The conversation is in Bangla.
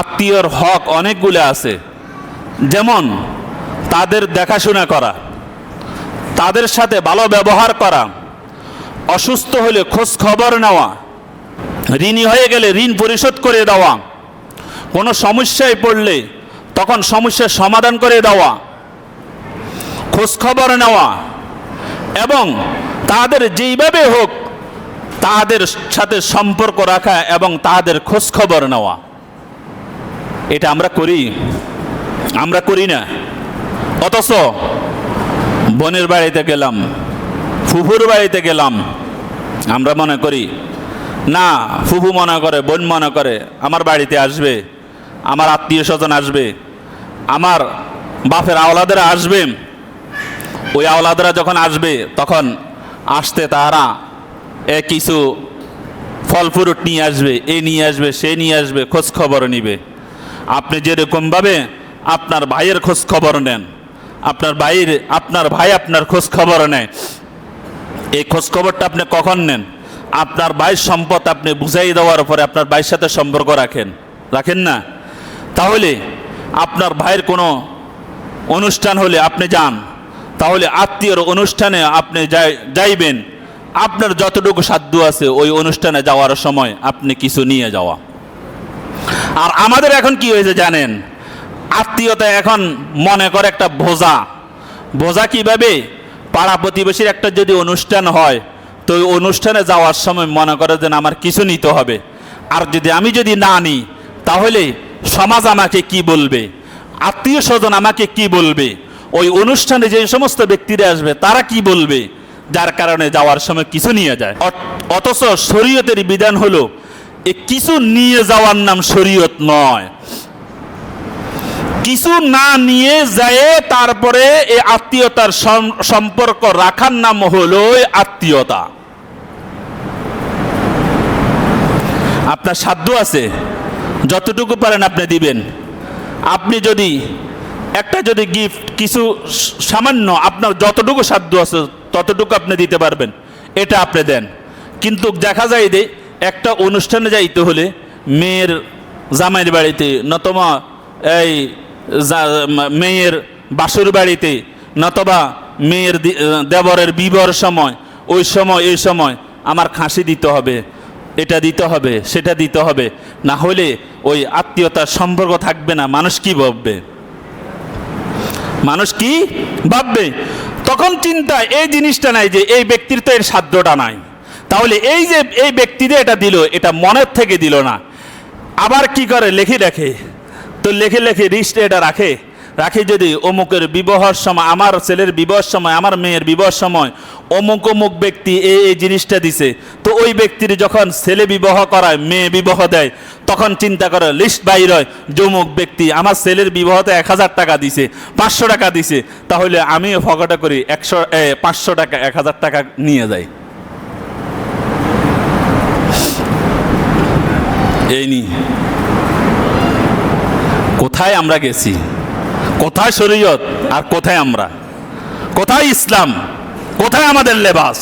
আত্মীয়র হক অনেকগুলো আছে। যেমন, তাদের দেখাশোনা করা, তাদের সাথে ভালো ব্যবহার করা, অসুস্থ হলে খোঁজ খবর নেওয়া, ঋণী হয়ে গেলে ঋণ পরিশোধ করে দেওয়া, কোনো সমস্যায় পড়লে তখন সমস্যার সমাধান করে দেওয়া, খোঁজ খবর নেওয়া এবং তাদের যেইভাবে হোক তাদের সাথে সম্পর্ক রাখা এবং তাদের খোঁজ খবর নেওয়া। এটা আমরা করি। আমরা করি না। অথচ বোনের বাড়িতে গেলাম, ফুফুর বাড়িতে গেলাম, আমরা মনে করি, না, ফুফু মনে করে, বোন মনে করে, আমার বাড়িতে আসবে, আমার আত্মীয় স্বজন আসবে, আমার বাপের আওলাদেরা আসবে। ওই আওলাদরা যখন আসবে, তখন আসতে তারা এ কিছু ফল ফ্রুট নিয়ে আসবে, এ নিয়ে আসবে, সে নিয়ে আসবে, খোঁজ খবর নিবে। আপনি যেরকমভাবে আপনার ভাইয়ের খোঁজ খবর নেন, আপনার ভাইয়ের, আপনার ভাই আপনার খোঁজ খবর নেয়, এই খোঁজ খবরটা আপনি কখন নেন? আপনার ভাইয়ের সম্পদ আপনি বুঝাই দেওয়ার পরে আপনার ভাইয়ের সাথে সম্পর্ক রাখেন রাখেন না? তাহলে আপনার ভাইয়ের কোনো অনুষ্ঠান হলে আপনি যান, তাহলে আত্মীয়র অনুষ্ঠানে আপনি যাই- যাইবেন, আপনার যতটুকু সাধ্য আছে ওই অনুষ্ঠানে যাওয়ার সময় আপনি কিছু নিয়ে যাওয়া। আর আমাদের এখন কি হয়েছে জানেন? আত্মীয়তা এখন মনে করে একটা ভোজা ভোজা কীভাবে? পাড়া প্রতিবেশীর একটা যদি অনুষ্ঠান হয়, তো ওই অনুষ্ঠানে যাওয়ার সময় মনে করে যেন আমার কিছু নিতে হবে। আর যদি আমি যদি না নিই, তাহলে সমাজ আমাকে কি বলবে? আত্মীয় স্বজন আমাকে কি বলবে? ওই অনুষ্ঠানে যে সমস্ত ব্যক্তিরা আসবে, তারা কি বলবে? যার কারণে যাওয়ার সময় কিছু নিয়ে যায়। অথচ শরীয়তের বিধান হলো এ কিছু নিয়ে যাওয়ার নাম শরীয়ত নয়। কিছু না নিয়ে যায় তারপরে এই আত্মীয়তার সম্পর্ক রাখার নাম হলো আত্মীয়তা। আপনার সাধ্য আছে, যতটুকু পারেন আপনি দিবেন। আপনি যদি, একটা যদি গিফট কিছু সামান্য আপনার যতটুকু সাধ্য আছে ততটুকু আপনি দিতে পারবেন, এটা আপনি দেন। কিন্তু দেখা যায় যে একটা অনুষ্ঠানে যাইতে হলে মেয়ের জামাইয়ের বাড়িতে নতমা এই মেয়ের বাসুর বাড়িতে নতবা মেয়ের দেবরের বিবর সময়, ওই সময়, এই সময় আমার খাসি দিতে হবে, এটা দিতে হবে, সেটা দিতে হবে। না হলে ওই আত্মীয়তার সম্পর্ক থাকবে না, মানুষ কি ভাববে? মানুষ কি ভাববে? তখন চিন্তা এই জিনিসটা নাই যে এই ব্যক্তির তো এর সাধ্যটা নাই। তাহলে এই যে এই ব্যক্তিদের এটা দিল, এটা মনের থেকে দিল না। আবার কি করে? লেখে রাখে তো লেখে লেখে রিস্টে এটা রাখে। রাখে যদি অমুকের বিবাহর সময়, আমার ছেলের বিবাহের সময়, আমার মেয়ের বিবাহের সময় অমুক অমুক ব্যক্তি এই এই জিনিসটা দিছে। তো ওই ব্যক্তির যখন ছেলে বিবাহ করায়, মেয়ে বিবাহ দেয়, তখন চিন্তা করে, লিস্ট বাইর হয়, যমুক ব্যক্তি, আমার ছেলের বিবাহতে এক হাজার টাকা দিছে, পাঁচশো টাকা দিছে। তাহলে আমিও ফকটা করি, একশো পাঁচশো টাকা, এক হাজার টাকা নিয়ে যাই। এই নি কোথায় আমরা গেছি? কোথায় শরীয়ত আর কোথায় আমরা? কোথায় ইসলাম? কোথায় আমাদের লেবাস?